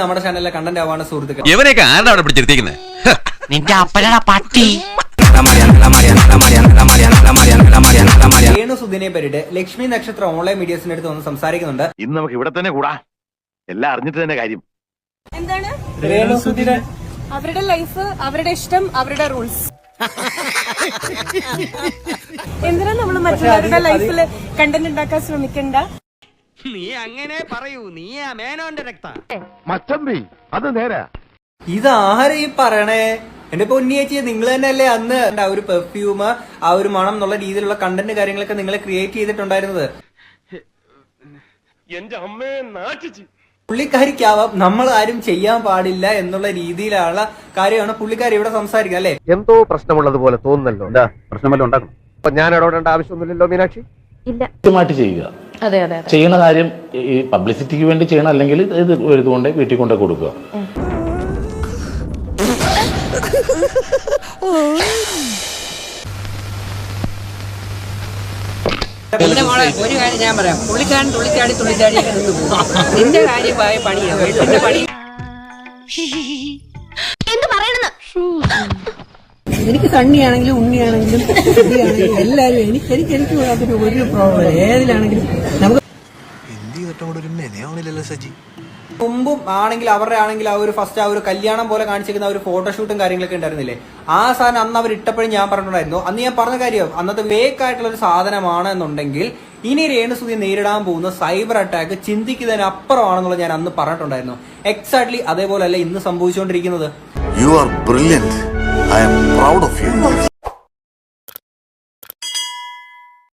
നമ്മുടെ ചാനലിലെ കണ്ടന്റ് ആവാണ് സുഹൃത്തുക്കൾ. ഇവനെയൊക്കെ ആരുടെ അവിടെ പിടിച്ചിരുത്തിക്കുന്നത് നിന്റെ അപ്പനാ പട്ടി. രേണുസുദിനെ പേരിട്ട് ലക്ഷ്മി നക്ഷത്രം ഓൺലൈൻ മീഡിയസിന്റെ അടുത്ത് ഒന്ന് സംസാരിക്കുന്നുണ്ട്. ഇന്ന് നമുക്ക് ഇവിടെ തന്നെ കൂടാ. എല്ലാം അറിഞ്ഞിട്ട് തന്നെ കാര്യം. എന്താണ്? രേണുസുദിനെ അവരുടെ ലൈഫ് അവരുടെ ഇഷ്ടം അവരുടെ റൂൾസ് എന്തിനാ നമ്മൾ മറ്റുള്ളവരുടെ ലൈഫിൽ കണ്ടന്റ് ഉണ്ടാക്കാൻ ശ്രമിക്കണ്ട? നീ അങ്ങനെ പറയൂ. നീ ആ മേനോന്റെ രക്ത. മച്ചമ്പി അത് നേരാ. ഇത് ആരാ ഈ പറയണേ? എന്റെ പൊന്നിയേച്ചി നിങ്ങൾ തന്നെയല്ലേ അന്ന് ആ ഒരു പെർഫ്യൂം ആ ഒരു മണം എന്നുള്ള രീതിയിലുള്ള കണ്ടന്റ് കാര്യങ്ങളൊക്കെ നിങ്ങൾ ക്രിയേറ്റ് ചെയ്തിട്ടുണ്ടായിരുന്നത്? പുള്ളിക്കാരിക്കാവാം. നമ്മൾ ആരും ചെയ്യാൻ പാടില്ല എന്നുള്ള രീതിയിലുള്ള കാര്യമാണ് പുള്ളിക്കാരി ഇവിടെ സംസാരിക്കുക അല്ലെ? എന്തോ പ്രശ്നമുള്ളത് പോലെ തോന്നുന്നല്ലോ പ്രശ്നമല്ലോ ഉണ്ടാക്കണം ഞാൻ ഇടപെടേണ്ട ആവശ്യമൊന്നുമില്ലല്ലോ മീനാക്ഷി? കൃത്യമായിട്ട് ചെയ്യുക. ചെയ്യുന്ന കാര്യം ഈ പബ്ലിസിറ്റിക്ക് വേണ്ടി ചെയ്യണം അല്ലെങ്കിൽ ഇത് എഴുതുകൊണ്ട് വീട്ടിൽ കൊണ്ടേ കൊടുക്കുക. എന്റെ മോളെ ഒരു കാര്യം ഞാൻ പറയാം. പുള്ളിക്കാരൻ തുള്ളിച്ചാടി തുള്ളിച്ചാടിയൊക്കെ നിന്ന് പോകും. നിന്റെ കാര്യമായ പണിയാണ് വീട്ടിന്റെ പണി എനിക്ക് തണ്ണിയാണെങ്കിലും ഉണ്ണിയാണെങ്കിലും എല്ലാവരും എനിക്ക് എനിക്ക് എനിക്ക് അതിന് ഒരു പ്രോബ്ലം ഏതിലാണെങ്കിലും നമുക്ക് മുമ്പും ആണെങ്കിൽ അവരുടെ ആണെങ്കിൽ ആ ഒരു ഫസ്റ്റ് ആ ഒരു കല്യാണം പോലെ കാണിച്ചിരിക്കുന്ന ഒരു ഫോട്ടോഷൂട്ടും കാര്യങ്ങളൊക്കെ ഉണ്ടായിരുന്നില്ലേ? ആ സാധനം അന്ന് അവർ ഇട്ടപ്പോഴും ഞാൻ പറഞ്ഞിട്ടുണ്ടായിരുന്നു. അന്ന് ഞാൻ പറഞ്ഞ കാര്യം അന്നത്തെ വേക്ക് ആയിട്ടുള്ള ഒരു സാധനമാണ് എന്നുണ്ടെങ്കിൽ ഇനി രേണുസുതി നേരിടാൻ പോകുന്ന സൈബർ അറ്റാക്ക് ചിന്തിക്കുന്നതിന് അപ്പുറമാണെന്നുള്ളത് ഞാൻ അന്ന് പറഞ്ഞിട്ടുണ്ടായിരുന്നു. എക്സാക്ട്ലി അതേപോലെ അല്ല ഇന്ന് സംഭവിച്ചുകൊണ്ടിരിക്കുന്നത്. You are brilliant. I am proud of you.